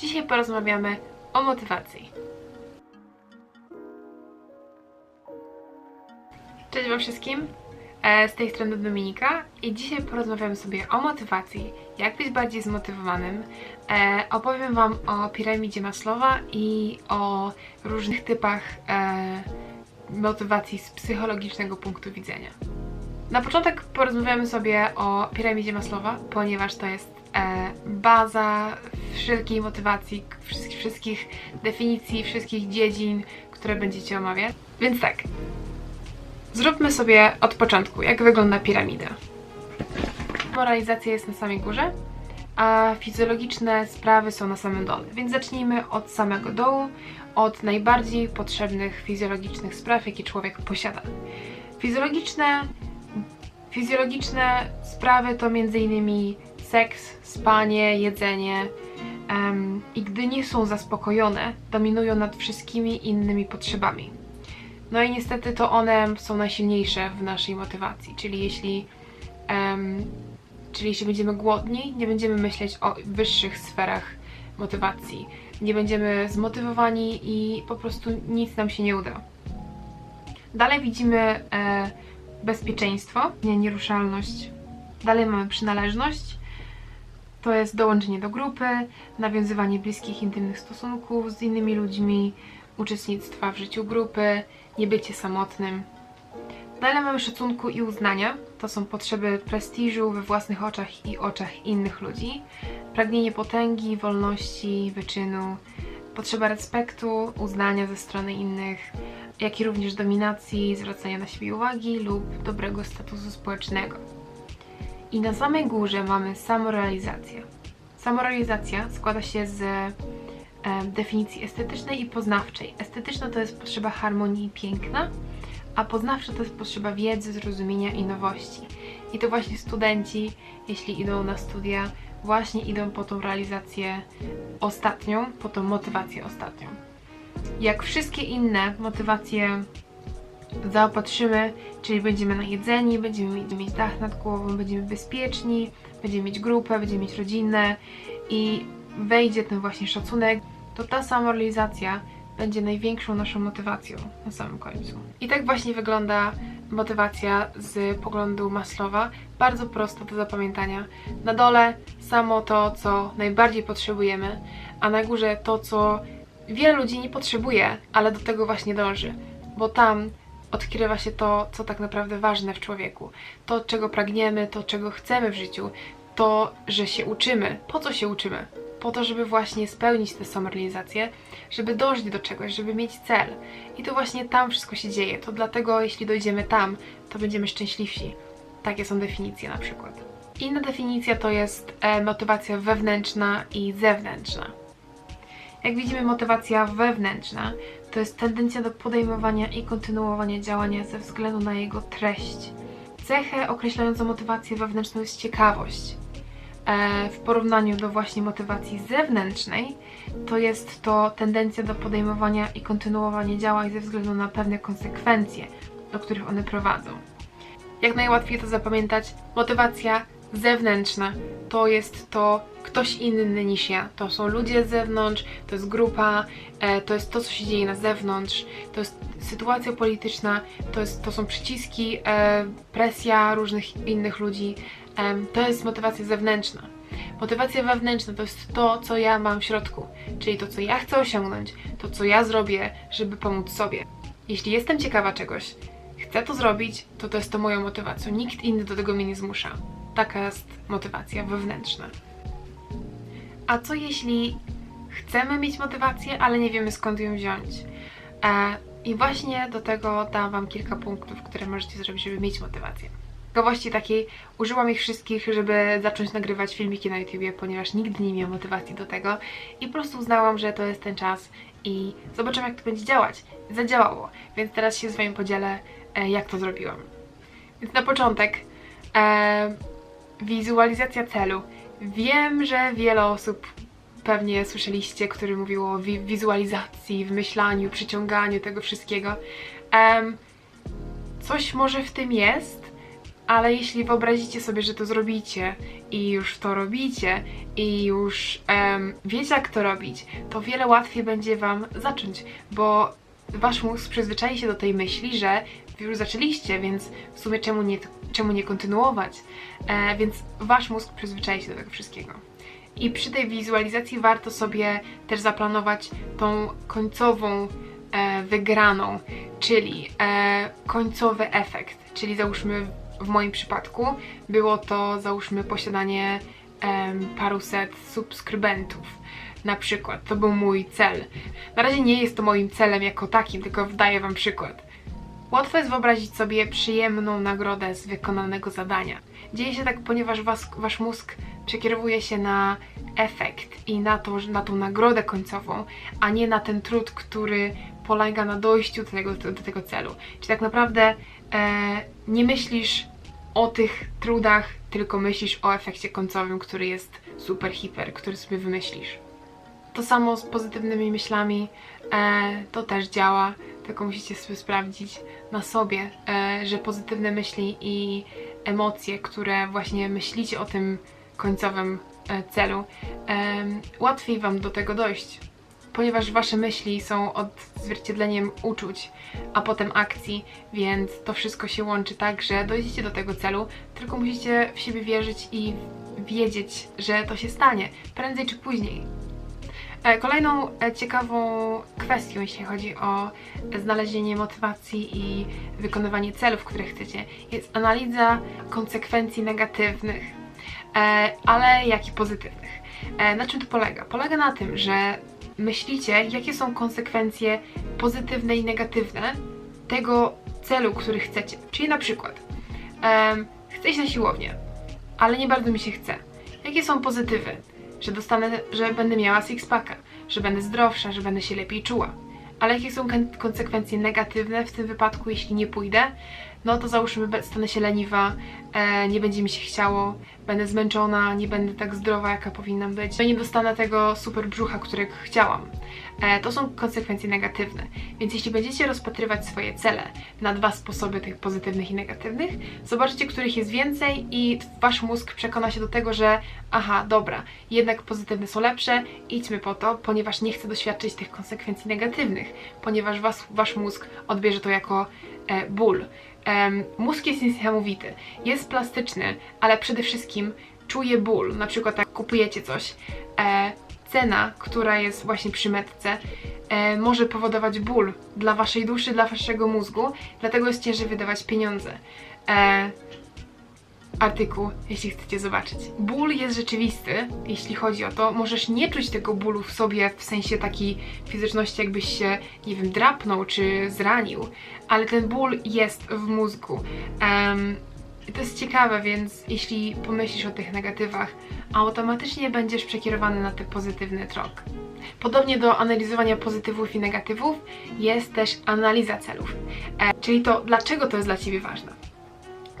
Dzisiaj porozmawiamy o motywacji. Cześć Wam wszystkim, E, z tej strony Dominika i dzisiaj porozmawiamy sobie o motywacji, jak być bardziej zmotywowanym. E, Opowiem Wam o piramidzie Maslowa i o różnych typach e, motywacji z psychologicznego punktu widzenia. Na początek porozmawiamy sobie o piramidzie Maslowa, ponieważ to jest baza wszelkiej motywacji, wszystkich, definicji, wszystkich dziedzin, które będziecie omawiać. Więc tak, zróbmy sobie od początku, jak wygląda piramida. Moralizacja jest na samej górze, a fizjologiczne sprawy są na samym dole. Więc zacznijmy od samego dołu, od najbardziej potrzebnych fizjologicznych spraw, jakie człowiek posiada. Fizjologiczne Fizjologiczne sprawy to m.in. seks, spanie, jedzenie em, i gdy nie są zaspokojone, dominują nad wszystkimi innymi potrzebami. No i niestety to one są najsilniejsze w naszej motywacji, czyli jeśli, em, czyli jeśli będziemy głodni, nie będziemy myśleć o wyższych sferach motywacji, nie będziemy zmotywowani i po prostu nic nam się nie uda. Dalej widzimy e, bezpieczeństwo, nie, nieruszalność. Dalej mamy przynależność. To jest dołączenie do grupy, nawiązywanie bliskich, intymnych stosunków z innymi ludźmi, uczestnictwa w życiu grupy, niebycie samotnym. Dalej mamy szacunku i uznania. To są potrzeby prestiżu we własnych oczach i oczach innych ludzi. Pragnienie potęgi, wolności, wyczynu. Potrzeba respektu, uznania ze strony innych, jak i również dominacji, zwracania na siebie uwagi lub dobrego statusu społecznego. I na samej górze mamy samorealizację. Samorealizacja składa się z e, definicji estetycznej i poznawczej. Estetyczna to jest potrzeba harmonii i piękna, a poznawcza to jest potrzeba wiedzy, zrozumienia i nowości. I to właśnie studenci, jeśli idą na studia, właśnie idą po tą realizację ostatnią, po tą motywację ostatnią. Jak wszystkie inne motywacje zaopatrzymy, czyli będziemy najedzeni, będziemy mieć, dach nad głową, będziemy bezpieczni, będziemy mieć grupę, będziemy mieć rodzinę i wejdzie ten właśnie szacunek, to ta samorealizacja będzie największą naszą motywacją na samym końcu. I tak właśnie wygląda motywacja z poglądu Maslowa. Bardzo prosto do zapamiętania. Na dole samo to, co najbardziej potrzebujemy, a na górze to, co wiele ludzi nie potrzebuje, ale do tego właśnie dąży, bo tam odkrywa się to, co tak naprawdę ważne w człowieku. To, czego pragniemy, to, czego chcemy w życiu, to, że się uczymy. Po co się uczymy? Po to, żeby właśnie spełnić tę samorealizację, żeby dążyć do czegoś, żeby mieć cel. I to właśnie tam wszystko się dzieje. To dlatego, jeśli dojdziemy tam, to będziemy szczęśliwsi. Takie są definicje na przykład. Inna definicja to jest e, motywacja wewnętrzna i zewnętrzna. Jak widzimy, motywacja wewnętrzna to jest tendencja do podejmowania i kontynuowania działania ze względu na jego treść. Cechę określającą motywację wewnętrzną jest ciekawość. E, w porównaniu do właśnie motywacji zewnętrznej, to jest to tendencja do podejmowania i kontynuowania działań ze względu na pewne konsekwencje, do których one prowadzą. Jak najłatwiej to zapamiętać, motywacja zewnętrzna to jest to ktoś inny niż ja. To są ludzie z zewnątrz, to jest grupa, e, to jest to, co się dzieje na zewnątrz, to jest sytuacja polityczna, to, jest, to są przyciski, e, presja różnych innych ludzi. E, to jest motywacja zewnętrzna. Motywacja wewnętrzna to jest to, co ja mam w środku, czyli to, co ja chcę osiągnąć, to, co ja zrobię, żeby pomóc sobie. Jeśli jestem ciekawa czegoś, chcę to zrobić, to to jest to moją motywacją. Nikt inny do tego mnie nie zmusza. Taka jest motywacja wewnętrzna. A co jeśli chcemy mieć motywację, ale nie wiemy skąd ją wziąć? E, I właśnie do tego dam Wam kilka punktów, które możecie zrobić, żeby mieć motywację. Ciekawości takiej użyłam ich wszystkich, żeby zacząć nagrywać filmiki na YouTubie, ponieważ nigdy nie miałam motywacji do tego i po prostu uznałam, że to jest ten czas i zobaczymy jak to będzie działać. Zadziałało, więc teraz się z Wami podzielę, e, jak to zrobiłam. Więc na początek e, wizualizacja celu. Wiem, że wiele osób pewnie słyszeliście, które mówiło o wi wizualizacji, wymyślaniu, przyciąganiu tego wszystkiego. Em, coś może w tym jest, ale jeśli wyobrazicie sobie, że to zrobicie i już to robicie i już em, wiecie jak to robić, to wiele łatwiej będzie Wam zacząć, bo Wasz mózg przyzwyczai się do tej myśli, że już zaczęliście, więc w sumie czemu nie, czemu nie kontynuować? E, więc Wasz mózg przyzwyczai się do tego wszystkiego. I przy tej wizualizacji warto sobie też zaplanować tą końcową e, wygraną, czyli e, końcowy efekt. Czyli załóżmy w moim przypadku było to załóżmy posiadanie em, paruset subskrybentów. Na przykład, to był mój cel. Na razie nie jest to moim celem jako takim, tylko daję Wam przykład. Łatwo jest wyobrazić sobie przyjemną nagrodę z wykonanego zadania. Dzieje się tak, ponieważ was, wasz mózg przekierowuje się na efekt i na, to, na tą nagrodę końcową, a nie na ten trud, który polega na dojściu do tego, do, tego celu. Czyli tak naprawdę e, nie myślisz o tych trudach, tylko myślisz o efekcie końcowym, który jest super, hiper, który sobie wymyślisz. To samo z pozytywnymi myślami, e, to też działa, tylko musicie sobie sprawdzić na sobie, e, że pozytywne myśli i emocje, które właśnie myślicie o tym końcowym e, celu, em, łatwiej Wam do tego dojść, ponieważ Wasze myśli są odzwierciedleniem uczuć, a potem akcji, więc to wszystko się łączy tak, że dojdziecie do tego celu, tylko musicie w siebie wierzyć i wiedzieć, że to się stanie, prędzej czy później. E, Kolejną e, ciekawą kwestią, jeśli chodzi o znalezienie motywacji i wykonywanie celów, które chcecie, jest analiza konsekwencji negatywnych, e, ale jak i pozytywnych. Na czym to polega? Polega na tym, że myślicie, jakie są konsekwencje pozytywne i negatywne tego celu, który chcecie. Czyli na przykład, em, chcę iść na siłownię, ale nie bardzo mi się chce. Jakie są pozytywy? Że dostanę, że będę miała six-packa, że będę zdrowsza, że będę się lepiej czuła. Ale jakie są kon- konsekwencje negatywne w tym wypadku, jeśli nie pójdę? No to załóżmy, stanę się leniwa, e, nie będzie mi się chciało, będę zmęczona, nie będę tak zdrowa, jaka powinnam być. No nie dostanę tego super brzucha, którego chciałam. E, to są konsekwencje negatywne. Więc jeśli będziecie rozpatrywać swoje cele na dwa sposoby tych pozytywnych i negatywnych, zobaczycie, których jest więcej i wasz mózg przekona się do tego, że aha, dobra, jednak pozytywne są lepsze, idźmy po to, ponieważ nie chcę doświadczyć tych konsekwencji negatywnych, ponieważ was, wasz mózg odbierze to jako e, ból. Em, mózg jest niesamowity, jest plastyczny, ale przede wszystkim czuje ból. Na przykład jak kupujecie coś, e, cena, która jest właśnie przy metce, e, może powodować ból dla waszej duszy, dla waszego mózgu, dlatego jest ciężej wydawać pieniądze. E, artykuł, jeśli chcecie zobaczyć. Ból jest rzeczywisty, jeśli chodzi o to. Możesz nie czuć tego bólu w sobie w sensie takiej fizyczności, jakbyś się, nie wiem, drapnął czy zranił, ale ten ból jest w mózgu. I to jest ciekawe, więc jeśli pomyślisz o tych negatywach, automatycznie będziesz przekierowany na ten pozytywny trok. Podobnie do analizowania pozytywów i negatywów jest też analiza celów. E, czyli to, dlaczego to jest dla Ciebie ważne.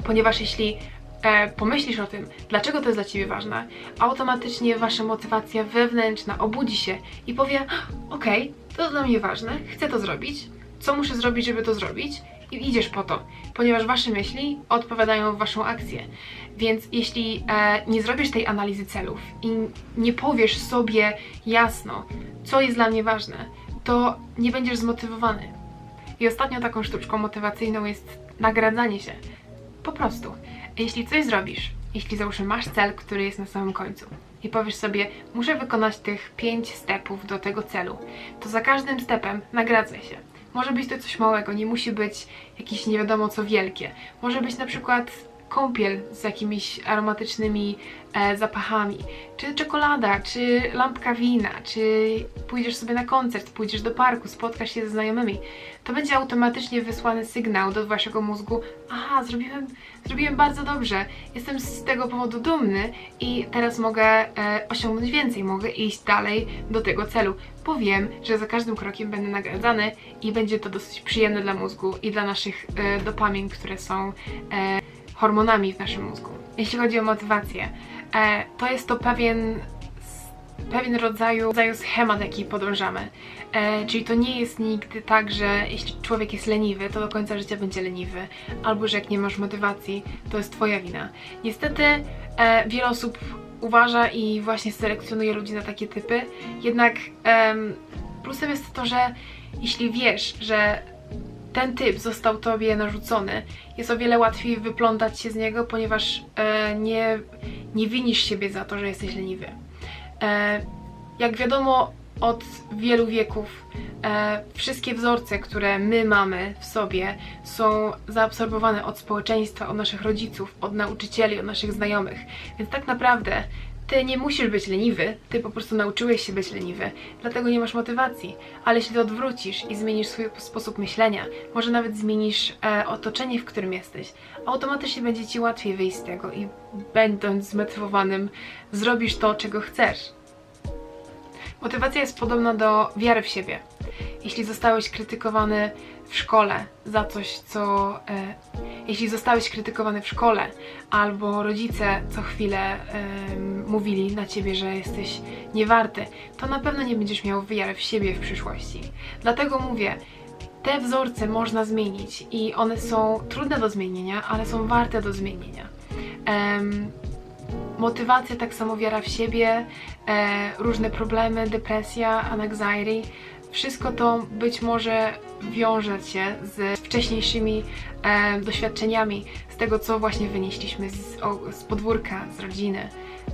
Ponieważ jeśli e, pomyślisz o tym, dlaczego to jest dla Ciebie ważne, automatycznie Wasza motywacja wewnętrzna obudzi się i powie: Okej, to dla mnie ważne, chcę to zrobić, co muszę zrobić, żeby to zrobić, i idziesz po to, ponieważ Wasze myśli odpowiadają w Waszą akcję. Więc jeśli e, nie zrobisz tej analizy celów i nie powiesz sobie jasno, co jest dla mnie ważne, to nie będziesz zmotywowany. I ostatnią taką sztuczką motywacyjną jest nagradzanie się. Po prostu. Jeśli coś zrobisz, jeśli załóżmy masz cel, który jest na samym końcu i powiesz sobie, muszę wykonać tych 5 stepów do tego celu, to za każdym stepem nagradzaj się. Może być to coś małego, nie musi być jakieś nie wiadomo co wielkie. Może być na przykład kąpiel z jakimiś aromatycznymi e, zapachami, czy czekolada, czy lampka wina, czy pójdziesz sobie na koncert, pójdziesz do parku, spotkasz się ze znajomymi. To będzie automatycznie wysłany sygnał do waszego mózgu, aha, zrobiłem, zrobiłem bardzo dobrze, jestem z tego powodu dumny i teraz mogę e, osiągnąć więcej, mogę iść dalej do tego celu, bo wiem, że za każdym krokiem będę nagradzany i będzie to dosyć przyjemne dla mózgu i dla naszych e, dopamin, które są e, hormonami w naszym mózgu. Jeśli chodzi o motywację, e, to jest to pewien pewien rodzaju, rodzaju schemat, jaki podążamy. E, czyli to nie jest nigdy tak, że jeśli człowiek jest leniwy, to do końca życia będzie leniwy, albo że jak nie masz motywacji, to jest twoja wina. Niestety e, wiele osób uważa i właśnie selekcjonuje ludzi na takie typy, jednak em, plusem jest to, że jeśli wiesz, że ten typ został tobie narzucony, jest o wiele łatwiej wyplątać się z niego, ponieważ e, nie, nie winisz siebie za to, że jesteś leniwy. E, jak wiadomo, od wielu wieków e, wszystkie wzorce, które my mamy w sobie, są zaabsorbowane od społeczeństwa, od naszych rodziców, od nauczycieli, od naszych znajomych. Więc tak naprawdę ty nie musisz być leniwy, ty po prostu nauczyłeś się być leniwy, dlatego nie masz motywacji. Ale jeśli to odwrócisz i zmienisz swój sposób myślenia, może nawet zmienisz e, otoczenie, w którym jesteś, automatycznie będzie ci łatwiej wyjść z tego i będąc zmotywowanym, zrobisz to, czego chcesz. Motywacja jest podobna do wiary w siebie. Jeśli zostałeś krytykowany w szkole za coś, co. E, jeśli zostałeś krytykowany w szkole, albo rodzice co chwilę em, mówili na ciebie, że jesteś niewarty, to na pewno nie będziesz miał wiary w siebie w przyszłości. Dlatego mówię, te wzorce można zmienić i one są trudne do zmienienia, ale są warte do zmienienia. Motywacja, tak samo wiara w siebie, e, różne problemy, depresja, anxiety, wszystko to być może wiąże się z wcześniejszymi e, doświadczeniami, z tego co właśnie wynieśliśmy z, o, z podwórka, z rodziny,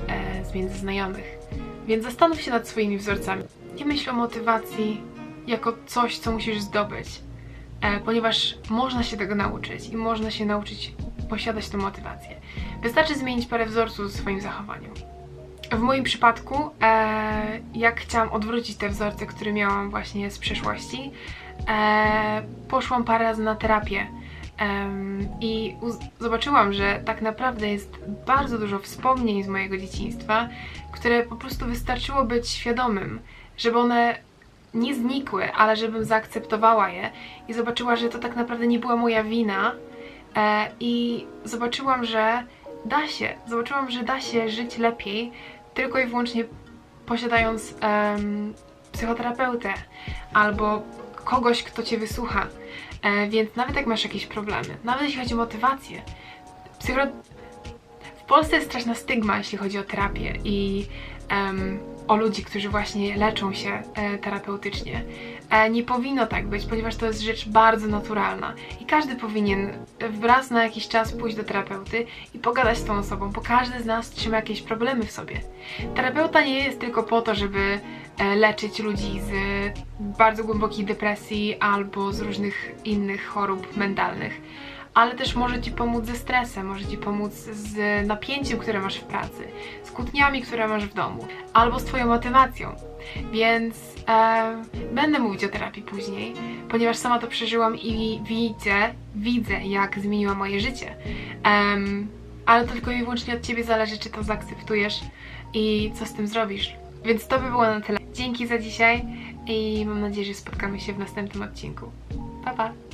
e, z między znajomych. Więc zastanów się nad swoimi wzorcami. Nie myśl o motywacji jako coś, co musisz zdobyć, e, ponieważ można się tego nauczyć i można się nauczyć posiadać tę motywację. Wystarczy zmienić parę wzorców w swoim zachowaniu. W moim przypadku, e, jak chciałam odwrócić te wzorce, które miałam właśnie z przeszłości, e, poszłam parę razy na terapię. I zobaczyłam, że tak naprawdę jest bardzo dużo wspomnień z mojego dzieciństwa, które po prostu wystarczyło być świadomym, żeby one nie znikły, ale żebym zaakceptowała je i zobaczyła, że to tak naprawdę nie była moja wina, E, I zobaczyłam, że da się, zobaczyłam, że da się żyć lepiej tylko i wyłącznie posiadając em, psychoterapeutę albo kogoś, kto cię wysłucha. E, więc nawet jak masz jakieś problemy, nawet jeśli chodzi o motywację, psycho... w Polsce jest straszna stygma, jeśli chodzi o terapię i em, o ludzi, którzy właśnie leczą się e, terapeutycznie. E, nie powinno tak być, ponieważ to jest rzecz bardzo naturalna i każdy powinien wraz na jakiś czas pójść do terapeuty i pogadać z tą osobą, bo każdy z nas trzyma jakieś problemy w sobie. Terapeuta nie jest tylko po to, żeby e, leczyć ludzi z bardzo głębokiej depresji albo z różnych innych chorób mentalnych ale też może Ci pomóc ze stresem, może Ci pomóc z napięciem, które masz w pracy, z kłótniami, które masz w domu, albo z Twoją motywacją. Więc e, będę mówić o terapii później, ponieważ sama to przeżyłam i widzę, widzę, jak zmieniła moje życie. Em, ale to tylko i wyłącznie od Ciebie zależy, czy to zaakceptujesz i co z tym zrobisz. Więc to by było na tyle. Dzięki za dzisiaj i mam nadzieję, że spotkamy się w następnym odcinku. Pa, pa!